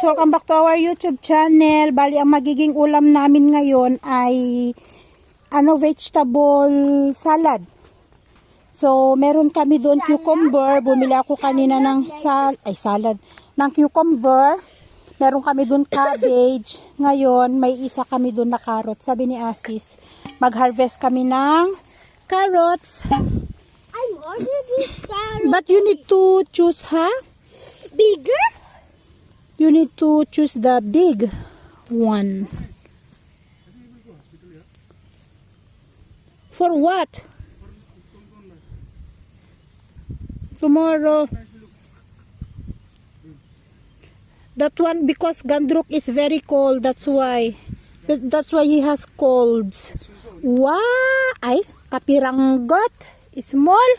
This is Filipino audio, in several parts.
guys, welcome back to our YouTube channel. Bali, ang magiging ulam namin ngayon ay ano, vegetable salad. So, meron kami doon cucumber. Bumili ako kanina ng sal ay salad, ng cucumber. Meron kami doon cabbage. Ngayon, may isa kami doon na carrot. Sabi ni Asis, mag-harvest kami ng carrots. I'm ordering this carrot But you need to choose, ha? bigger. You need to choose the big one. For what? Tomorrow. That one because Gandruk is very cold. That's why. That- That's why he has colds. Wow! Ay, kapiranggot. Small.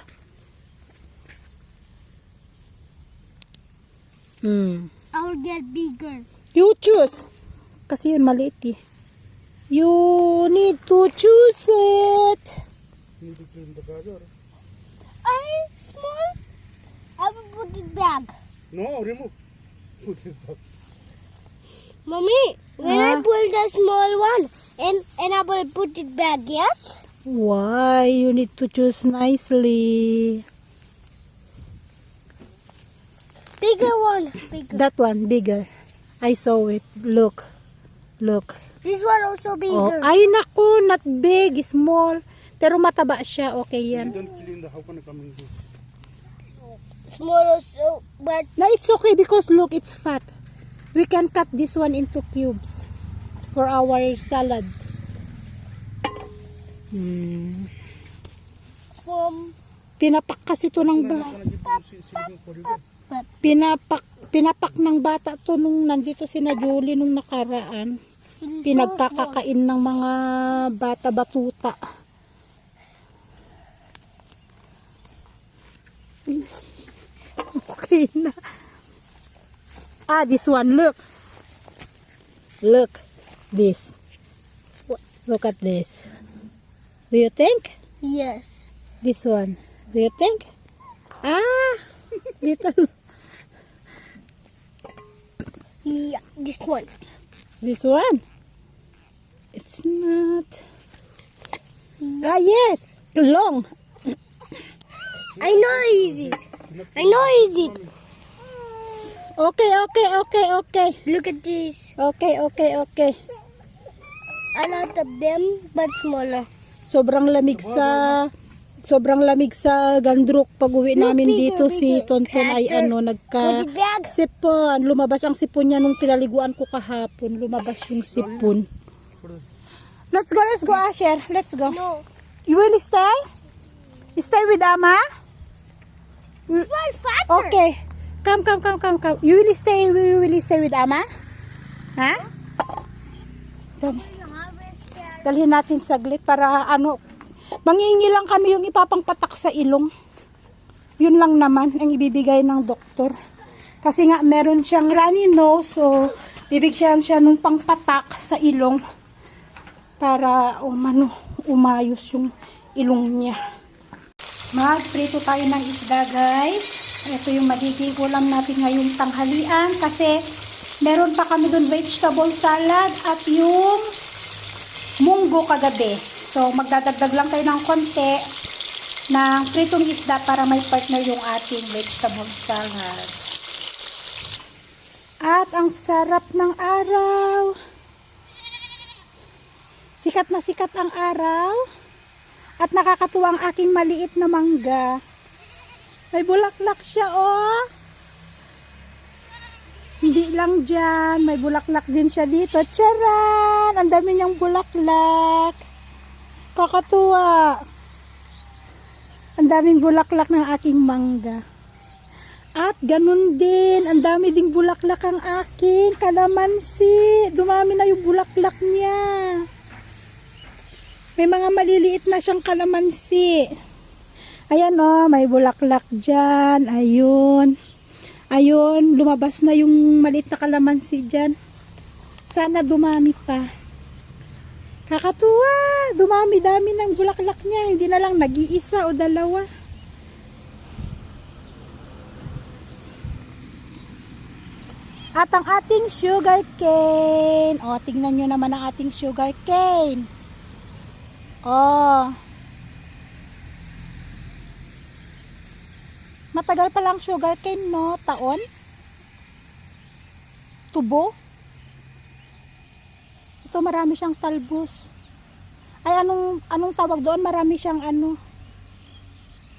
Hmm. I'll get bigger. You choose. Kasi yun maliit eh. You need to choose it. I small. I will put it back. No, remove. Put it back. Mommy, when I pull the small one and and I will put it back, yes? Why? You need to choose nicely. Bigger one. Bigger. That one, bigger. I saw it. Look. Look. This one also Oh, bigger. ay naku, not big, small. Pero mataba siya. Okay You yan. don't clean the how can I come in here? Small also, but No, it's okay because look, it's fat. We can cut this one into cubes for our salad. Hmm. from Pinapak kasi to ng ba. Pinapak pinapak ng bata to nung nandito si na Julie nung nakaraan. Pinagkakakain ng mga bata batuta. Okay na. Ah, this one, look. Look. This. Look at this. Do you think? Yes. This one. Do you think? Ah! Little. Yeah, this one. This one. It's not. Ah, yes. Long. I know easy. I know easy. Okay, okay, okay, okay. Look at this. Okay, okay, okay. A lot of them, but smaller. Sobrang lamig sa sobrang lamig sa Gandruk pag uwi namin dito si. Tonton ay ano nagka sipon lumabas ang sipon niya nung pinaliguan ko kahapon lumabas yung sipon let's go let's go Asher let's go No. you will stay stay with Ama. Okay. Come, come, come, come, come. You will stay, you will stay with Ama? Ha? Dali. Dalhin natin saglit para ano, mangingi lang kami yung ipapangpatak sa ilong. Yun lang naman ang ibibigay ng doktor. Kasi nga meron siyang runny nose, so bibigyan siya nung pangpatak sa ilong para umano, umayos yung ilong niya. Magprito tayo ng isda guys. Ito yung magiging ulam natin ngayong tanghalian kasi meron pa kami doon vegetable salad at yung munggo kagabi. So magdadagdag lang tayo ng konti ng pritong isda para may partner yung ating vegetable salad. At ang sarap ng araw. Sikat na sikat ang araw. At nakakatuwa ang aking maliit na mangga. May bulaklak siya, oh. Hindi lang dyan. May bulaklak din siya dito. Charan! Ang dami niyang bulaklak. Kakatuwa. Ang daming bulaklak ng aking mangga. At ganun din, ang dami ding bulaklak ang aking kalamansi. Dumami na yung bulaklak niya. May mga maliliit na siyang kalamansi. Ayan o, may bulaklak dyan. Ayun. Ayun, lumabas na yung maliit na kalamansi dyan. Sana dumami pa. Kakatuwa. Dumami-dami ng bulaklak niya. Hindi na lang nag-iisa o dalawa. At ang ating sugar cane. O, tingnan nyo naman ang ating sugar cane. Oh. Matagal pa lang sugar cane, no? Taon? Tubo? Ito marami siyang talbos. Ay, anong, anong tawag doon? Marami siyang ano.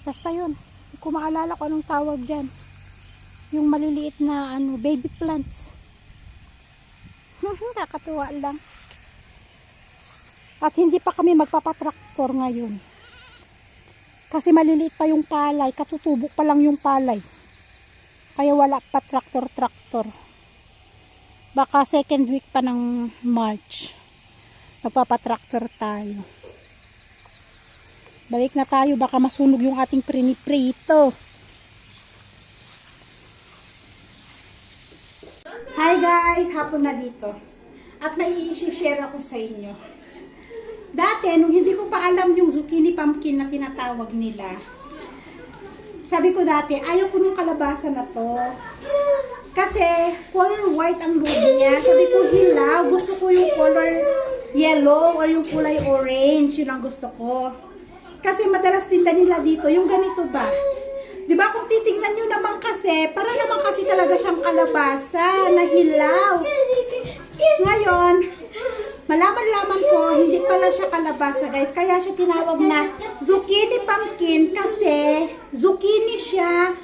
Basta yun. Ko maalala ko anong tawag dyan. Yung maliliit na ano, baby plants. Kakatuwa lang. At hindi pa kami magpapatraktor ngayon. Kasi maliliit pa yung palay, katutubok pa lang yung palay. Kaya wala pa traktor-traktor. Baka second week pa ng March. Magpapatraktor tayo. Balik na tayo, baka masunog yung ating priniprito. Hi guys, hapon na dito. At may i-share ako sa inyo. Dati, nung hindi ko pa alam yung zucchini pumpkin na tinatawag nila, sabi ko dati, ayaw ko nung kalabasa na to. Kasi, color white ang loob niya. Sabi ko, hilaw. Gusto ko yung color yellow or yung kulay orange. Yun ang gusto ko. Kasi madalas tinda nila dito, yung ganito ba? Di ba kung titingnan nyo naman kasi, para naman kasi talaga siyang kalabasa na hilaw. Ngayon, malaman-laman ko, hindi pala siya kalabasa guys. Kaya siya tinawag na zucchini pumpkin kasi zucchini siya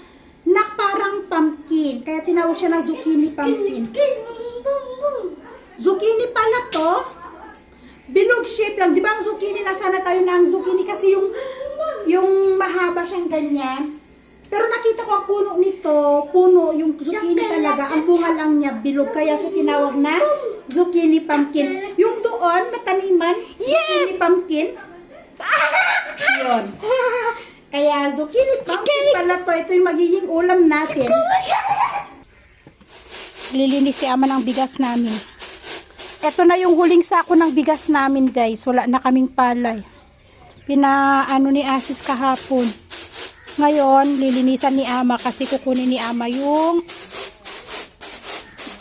na parang pumpkin. Kaya tinawag siya na zucchini pumpkin. Zucchini pala to. Bilog shape lang. Di ba ang zucchini, nasana tayo na ang zucchini kasi yung, yung mahaba siyang ganyan. Pero nakita ko ang puno nito, puno, yung zucchini talaga, ang bunga lang niya bilog, kaya siya tinawag na zucchini pumpkin. Yung doon, mataniman, zucchini pumpkin. Yun. Kaya zucchini pumpkin pala to, ito yung magiging ulam natin. Lilinis si ama ng bigas namin. Ito na yung huling sako ng bigas namin guys, wala na kaming palay. Pinaano ni Asis kahapon. Ngayon, lilinisan ni Ama kasi kukunin ni Ama yung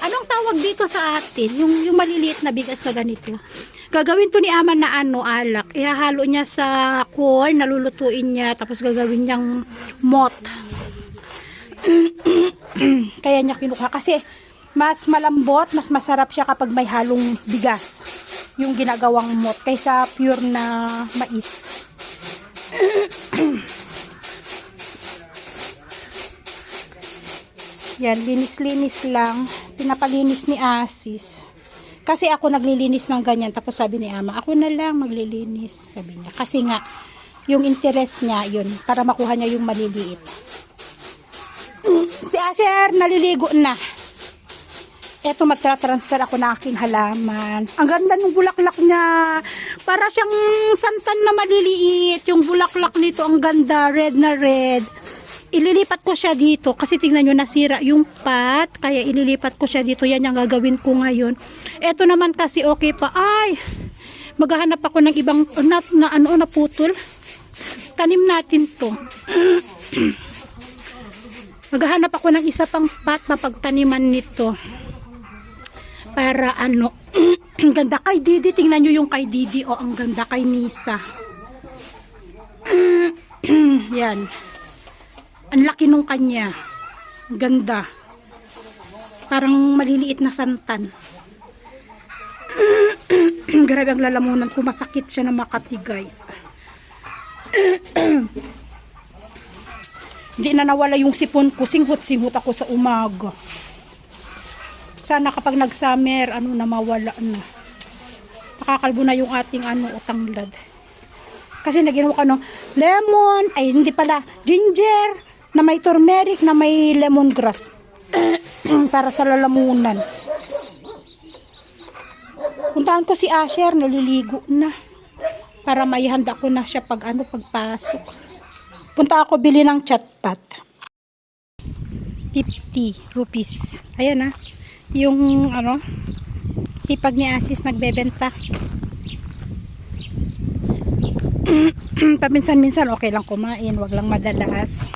anong tawag dito sa atin? Yung, yung maliliit na bigas na ganito. Gagawin to ni Ama na ano, alak. Ihahalo niya sa corn, nalulutuin niya, tapos gagawin niyang mot. Kaya niya kinuha kasi mas malambot, mas masarap siya kapag may halong bigas. Yung ginagawang mot kaysa pure na mais. Yan, linis-linis lang. Pinapalinis ni Asis. Kasi ako naglilinis ng ganyan. Tapos sabi ni Ama, ako na lang maglilinis. Sabi niya. Kasi nga, yung interest niya, yun, para makuha niya yung maliliit. si Asher, naliligo na. Eto, magtra-transfer ako ng aking halaman. Ang ganda ng bulaklak niya. Para siyang santan na maliliit. Yung bulaklak nito, ang ganda. Red na red ililipat ko siya dito kasi tingnan nyo nasira yung pot kaya ililipat ko siya dito. Yan yung gagawin ko ngayon. Eto naman kasi okay pa. Ay maghahanap ako ng ibang na, na ano na putol. Tanim natin to. Maghahanap ako ng isa pang pot mapagtaniman nito. Para ano ang ganda. Kay Didi tingnan nyo yung kay Didi. O ang ganda kay Nisa yan ang laki nung kanya. Ganda. Parang maliliit na santan. Grabe ang lalamunan ko. Masakit siya na makati guys. Hindi na nawala yung sipon ko. Singhot-singhot ako sa umaga. Sana kapag nag-summer, ano na mawala na. Nakakalbo na yung ating ano, utanglad. Kasi naginawa ko ano, lemon, ay hindi pala, ginger, na may turmeric, na may lemongrass. para sa lalamunan. Puntahan ko si Asher, naliligo na. Para maihanda ko na siya pag ano, pagpasok. Punta ako bili ng chatpat. 50 rupees. Ayan ah. Yung ano, hipag ni Asis nagbebenta. Paminsan-minsan okay lang kumain, wag lang madalas.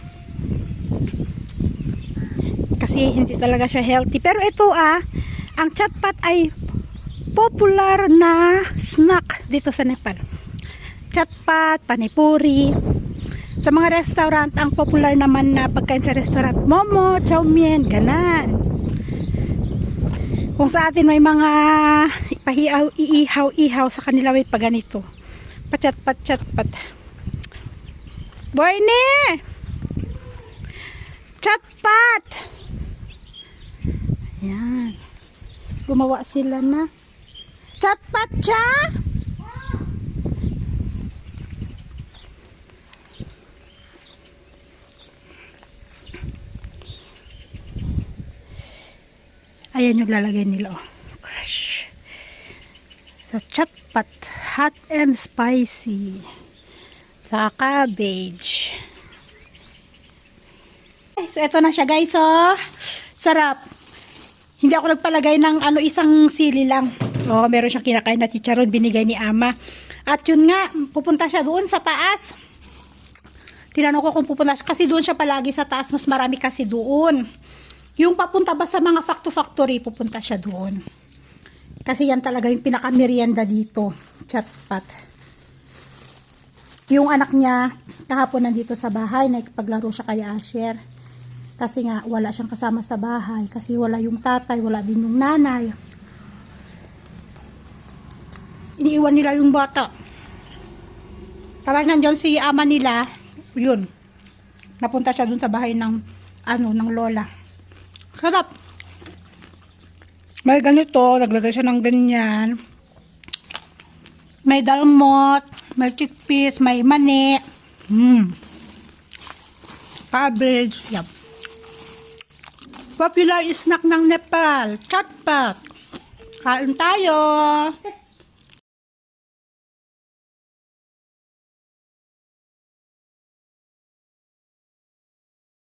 Kasi hindi talaga siya healthy. Pero ito ah, ang chatpat ay popular na snack dito sa Nepal. Chatpat, panipuri. Sa mga restaurant, ang popular naman na pagkain sa restaurant, momo, chow mein, ganan. Kung sa atin may mga ipahiaw, iihaw, ihaw sa kanila may paganito. Pachat, pachat, pat. Boy ni! Chatpat! Yan. Gumawa sila na. Chatpat siya! Ayan yung lalagay nila. Oh. Crush. Sa chatpat. Hot and spicy. Sa cabbage. So, ito na siya guys. Oh. Sarap. Hindi ako nagpalagay ng ano isang sili lang. Oh, meron siyang kinakain na chicharon binigay ni ama. At yun nga, pupunta siya doon sa taas. Tinanong ko kung pupunta siya kasi doon siya palagi sa taas, mas marami kasi doon. Yung papunta ba sa mga facto-factory, pupunta siya doon. Kasi yan talaga yung pinaka-merienda dito, chatpat. Yung anak niya, kahapon nandito sa bahay, nakipaglaro siya kay Asher. Kasi nga, wala siyang kasama sa bahay. Kasi wala yung tatay, wala din yung nanay. Iniiwan nila yung bata. Kapag nandyan si ama nila, yun. Napunta siya dun sa bahay ng, ano, ng lola. Sarap. May ganito, naglagay siya ng ganyan. May dalmot, may chickpeas, may mani. Hmm. Cabbage. Yep. Popular snack ng Nepal. Chatpat. Kain tayo.